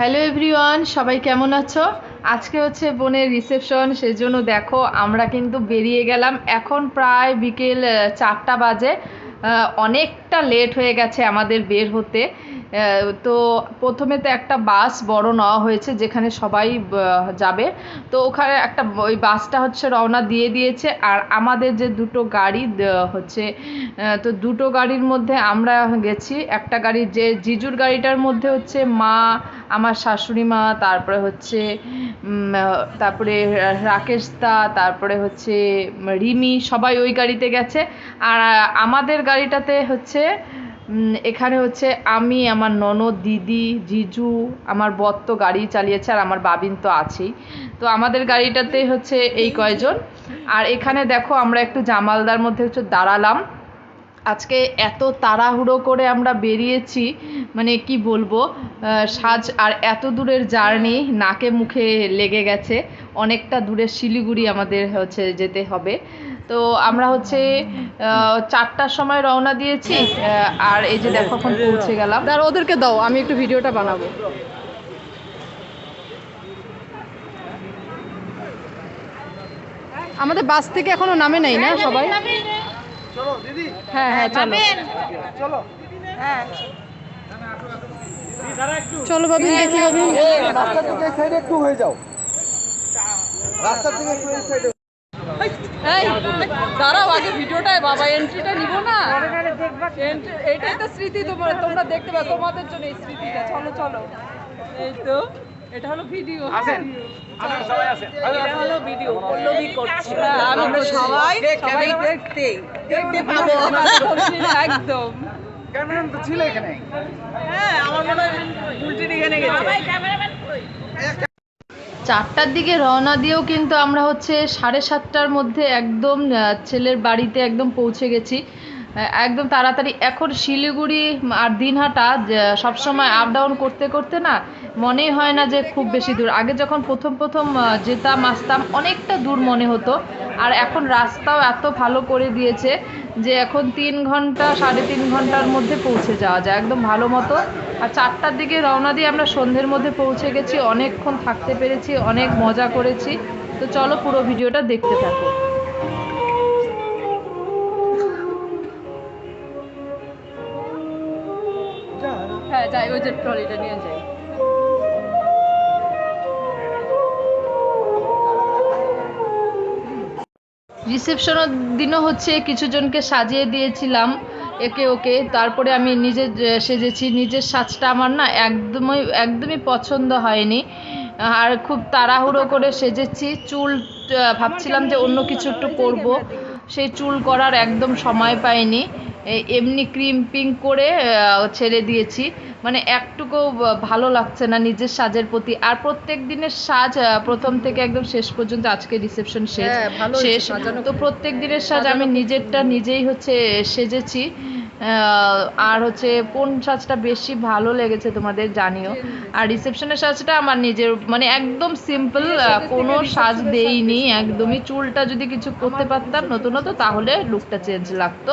Hello everyone সবাই কেমন আছো? আজকে হচ্ছে বোনের রিসেপশন সেজন্য দেখো আমরা কিন্তু বেরিয়ে গেলাম। এখন প্রায় বিকেল চারটা বাজে। অনেকটা লেট হয়ে গেছে আমাদের বের হতে। তো প্রথমে তো একটা বাস বড় নেওয়া হয়েছে যেখানে সবাই যাবে। তো ওখানে একটা ওই বাসটা হচ্ছে রওনা দিয়ে দিয়েছে। আর আমাদের যে দুটো গাড়ি হচ্ছে তো দুটো গাড়ির মধ্যে আমরা গেছি। একটা গাড়ি যে জিজুর গাড়িটার মধ্যে হচ্ছে মা, আমার শাশুড়ি মা, তারপরে হচ্ছে তারপরে রাকেশ দা, তারপরে হচ্ছে, রিমি, সবাই ওই গাড়িতে গেছে। আর আমাদের গাড়িটাতে হচ্ছে এখানে হচ্ছে আমি, আমার ননদ, দিদি, জিজু, আমার বর তো গাড়ি চালিয়েছে আর আমার বাবিন তো আছেই। তো আমাদের গাড়িটাতে হচ্ছে এই কয়জন। আর এখানে দেখো আমরা একটু জামালদার মধ্যে হচ্ছে দাঁড়ালাম। আজকে এত তাড়াহুড়ো করে আমরা বেরিয়েছি মানে কি বলব সাজ আর এত দূরের জার্নি নাকে মুখে লেগে গেছে, অনেকটা দূরে শিলিগুড়ি আমাদের হচ্ছে যেতে হবে। তো আমরা হচ্ছে চারটার সময় রওনা দিয়েছি আর এই যে দেখো এখন পৌঁছে গেলাম। আর ওদেরকে দাও, আমি একটু ভিডিওটা বানাবো। আমাদের বাস থেকে এখনও নামে নাই না সবাই? হ্যাঁ হ্যাঁ চলো। চলো। ভাবি দেখি ভাবি রাস্তা থেকে সাইডে একটু হয়ে যাও। রাস্তা থেকে একটু এই সাইডে এই দাঁড়াও আগে ভিডিওটায় বাবা এন্ট্রিটা নিব না? এটাই তো স্মৃতি তোমার তোমরা দেখতে পাবে তোমাদের জন্য এই স্মৃতিটা। চলো চলো। এই তো। এটা হলো ভিডিও। আসেন এটা হলো ভিডিও পল্লবী করছে। আমরা সবাই সবাই দেখতে দেখতে পাবো। একদম। ক্যামেরাম্যান তো ছিল এখানে। হ্যাঁ আমার মনে হয় এখানে গেছে। চারটার দিকে রওনা দিয়েও কিন্তু আমরা হচ্ছে সাড়ে সাতটার মধ্যে একদম ছেলের বাড়িতে একদম পৌঁছে গেছি। একদম তাড়াতাড়ি। এখন শিলিগুড়ি আর দিনহাটা সবসময় আপ ডাউন করতে করতে না মনেই হয় না যে খুব বেশি দূর। আগে যখন প্রথম প্রথম যেতাম, আসতাম, অনেকটা দূর মনে হতো। আর এখন রাস্তাও এত ভালো করে দিয়েছে যে, এখন তিন ঘণ্টা, সাড়ে তিন ঘণ্টার মধ্যে পৌঁছে যাওয়া যায়। একদম ভালো মতো। আর চারটার দিকে রওনা দিয়ে আমরা সন্ধ্যের মধ্যে পৌঁছে গেছি। অনেকক্ষণ থাকতে পেরেছি, অনেক মজা করেছি। তো চলো পুরো ভিডিওটা দেখতে থাকো। ওই ট্রলিটা নিয়ে যাই। রিসেপশনের দিনও হচ্ছে কিছু জনকে সাজিয়ে দিয়েছিলাম একে ওকে। তারপরে আমি নিজে সেজেছি। নিজের সাজটা আমার না একদমই একদমই পছন্দ হয়নি। আর খুব তাড়াহুড়ো করে সেজেছি। চুল ভাবছিলাম যে অন্য কিছু একটু করব। সেই চুল করার একদম সময় পাইনি। এমনি ক্রিম পিং করে ছেড়ে দিয়েছি। মানে একটুকু ভালো লাগছে না নিজের সাজের প্রতি। আর প্রত্যেক দিনের সাজ প্রথম থেকে একদম শেষ পর্যন্ত আজকে রিসেপশন শেষ। হ্যাঁ, ভালো শেষ। তো প্রত্যেক দিনের সাজ আমি নিজেরটা নিজেই হচ্ছে সেজেছি। আর হচ্ছে কোন সাজটা বেশি ভালো লেগেছে তোমাদের জানিও। আর রিসেপশনের সাজটা আমার নিজের মানে একদম সিম্পল কোনো সাজ দেইনি একদমই চুলটা যদি কিছু করতে পারতাম নতুনত তাহলে লুকটা চেঞ্জ লাগতো।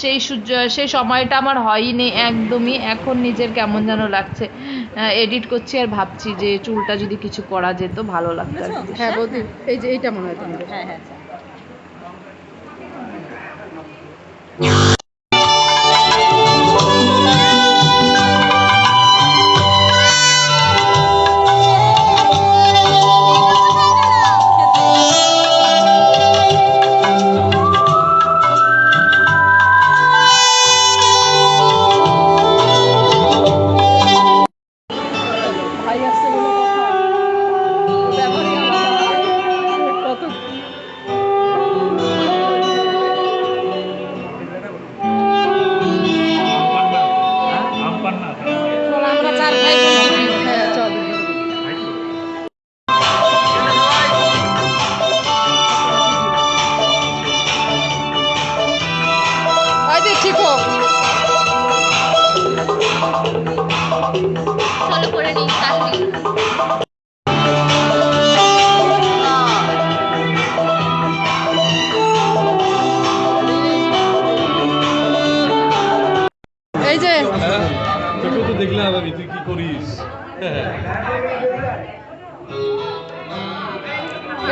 সেই সূর্য সেই সময়টা আমার হয়নি একদমই। এখন নিজের কেমন যেন লাগছে। এডিট করছি আর ভাবছি যে চুলটা যদি কিছু করা যেত ভালো লাগতো হ্যাঁ এই যে এইটা মনে হয় তোমাদের। হ্যাঁ হ্যাঁ ভাই আসছে যে তোকে তো দেখলাম আমি তুই কি করিস?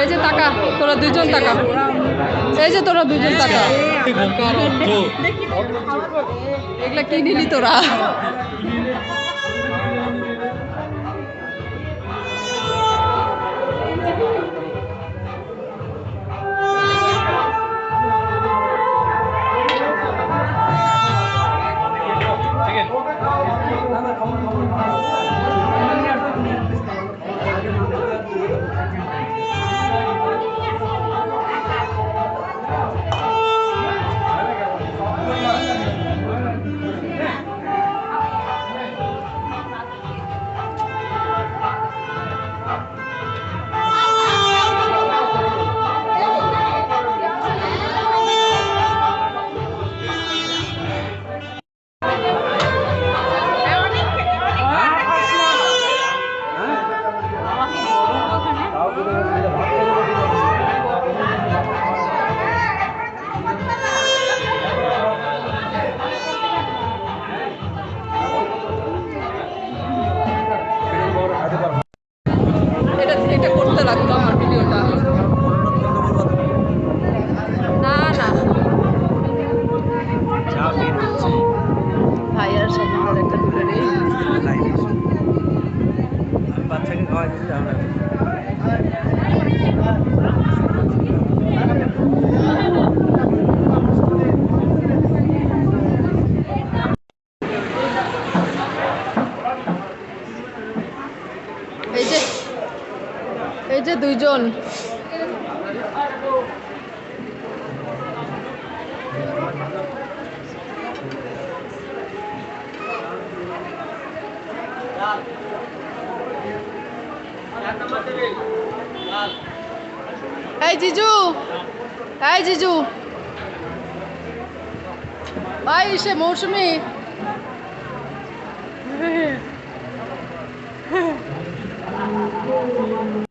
এই যে টাকা তোরা দুইজন টাকা। এই যে তোরা দুইজন টাকা। এগুলা কি নিলি তোরা। যে দুইজন। এই জিজু এই জিজু। ভাই সে মৌসুমি।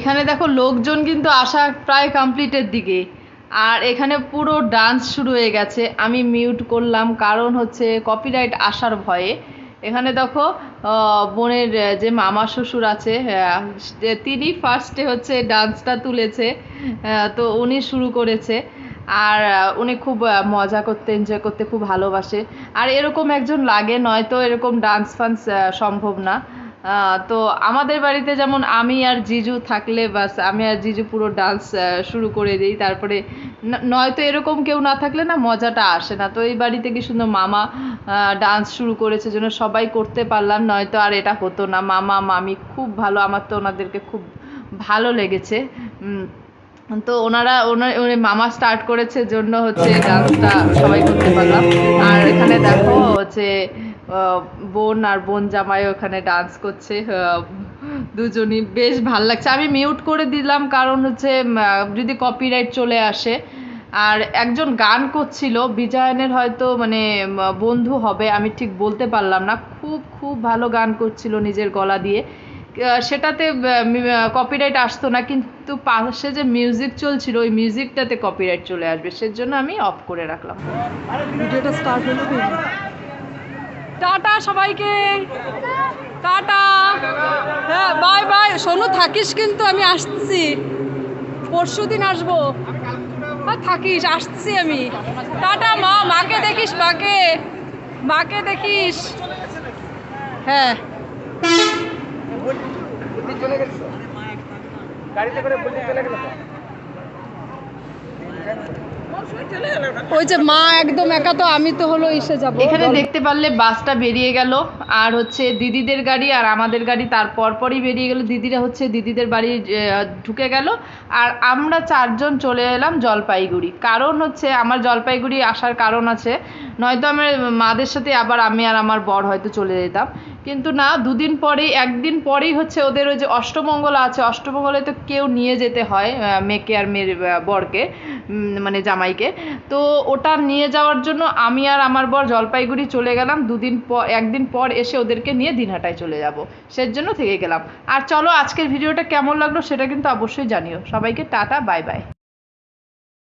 এখানে দেখো লোকজন কিন্তু আসা প্রায় কমপ্লিটের দিকে। আর এখানে পুরো ডান্স শুরু হয়ে গেছে। আমি মিউট করলাম, কারণ হচ্ছে কপিরাইট আসার ভয়ে। এখানে দেখো বোনের যে মামা শ্বশুর আছে তিনি ফার্স্টে হচ্ছে ডান্সটা তুলেছে। তো উনি শুরু করেছে। আর উনি খুব মজা করতে এনজয় করতে খুব ভালোবাসে। আর এরকম একজন লাগে নয়তো এরকম ডান্স ফান্স সম্ভব না। তো আমাদের বাড়িতে যেমন আমি আর জিজু থাকলে বাস, আমি আর জিজু পুরো ডান্স শুরু করে দিই। তারপরে নয়তো এরকম কেউ না থাকলে না মজাটা আসে না। তো এই বাড়িতে কি সুন্দর মামা ডান্স শুরু করেছে জন্য সবাই করতে পারলাম, নয়তো আর এটা হতো না। মামা, মামি খুব ভালো, আমার তো ওনাদেরকে খুব ভালো লেগেছে। তো ওনারা ওনার মামা স্টার্ট করেছে জন্য হচ্ছে ডান্সটা সবাই করতে পারলাম। আর এখানে দেখো হচ্ছে বোন আর বোন জামাই ওখানে ডান্স করছে দুজনই বেশ ভালো লাগছে। আমি মিউট করে দিলাম কারণ হচ্ছে যদি কপিরাইট চলে আসে। আর একজন গান করছিল, বিজয়নের হয়তো মানে বন্ধু হবে, আমি ঠিক বলতে পারলাম না। খুব খুব ভালো গান করছিল নিজের গলা দিয়ে। সেটাতে কপিরাইট আসতো না কিন্তু পাশে যে মিউজিক চলছিল ওই মিউজিকটাতে কপিরাইট চলে আসবে সেজন্য আমি অফ করে রাখলাম। ভিডিওটা স্টার্ট হলো টাটা সবাইকে। টাটা। হ্যাঁ বাই বাই শোনো থাকিস কিন্তু আমি আসছি। পরশু দিন আসব। হ্যাঁ থাকিস আসছি আমি। টাটা মা। মাকে দেখিস মাকে। মাকে দেখিস। হ্যাঁ। চলে গেছে? গাড়িতে করে বুদ্ধি চলে গেল ওই যে মা একদম একা তো আমি তো হলো এসে যাব। এখানে দেখতে পারলে বাসটা বেরিয়ে গেল আর হচ্ছে দিদিদের গাড়ি আর আমাদের গাড়ি তার পরপরই বেরিয়ে গেল। দিদিরা হচ্ছে দিদিদের বাড়ি ঢুকে গেল। আর আমরা চারজন চলে এলাম জলপাইগুড়ি। কারণ হচ্ছে আমার জলপাইগুড়ি আসার কারণ আছে। নয়তো আমার মাদের সাথে আবার আমি আর আমার বর হয়তো চলে যেতাম। কিন্তু না, দুদিন পরেই, একদিন পরেই হচ্ছে ওদের ওই যে অষ্টমঙ্গলা আছে, অষ্টমঙ্গলে তো কেউ নিয়ে যেতে হয় মেয়েকে আর মেয়ের বরকে মানে জামাইকে। তো ওটা নিয়ে যাওয়ার জন্য আমি আর আমার বর জলপাইগুড়ি চলে গেলাম, দুদিন পর একদিন পর এসে ওদেরকে নিয়ে দিনহাটায় চলে যাব। সেজন্য থেকে গেলাম। আর চলো, আজকের ভিডিওটা কেমন লাগল সেটা কিন্তু অবশ্যই জানিও। সবাইকে টাটা, বাই বাই।